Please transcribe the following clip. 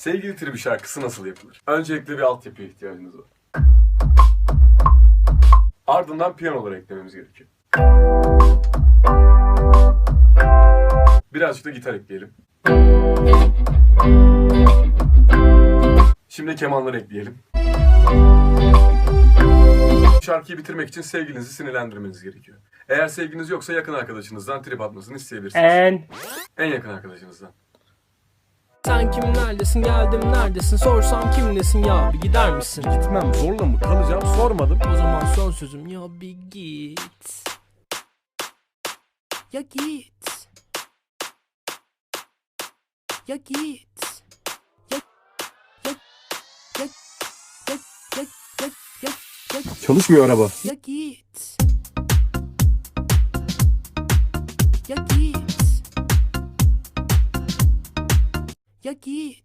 Sevgili Tribi şarkısı nasıl yapılır? Öncelikle bir altyapıya ihtiyacınız var. Ardından piyanoları eklememiz gerekiyor. Birazcık da gitar ekleyelim. Şimdi kemanları ekleyelim. Şarkıyı bitirmek için sevgilinizi sinirlendirmeniz gerekiyor. Eğer sevginiz yoksa yakın arkadaşınızdan trip atmasını isteyebilirsiniz. En. En yakın arkadaşınızdan. Sen kim neredesin geldim neredesin sorsam kimlesin ya bir gider misin? Gitmem zorla mı kalacağım sormadım. O zaman son sözüm ya bir git. Ya git. Ya git. Çalışmıyor araba. Ya git. Ya git. Ja, geht.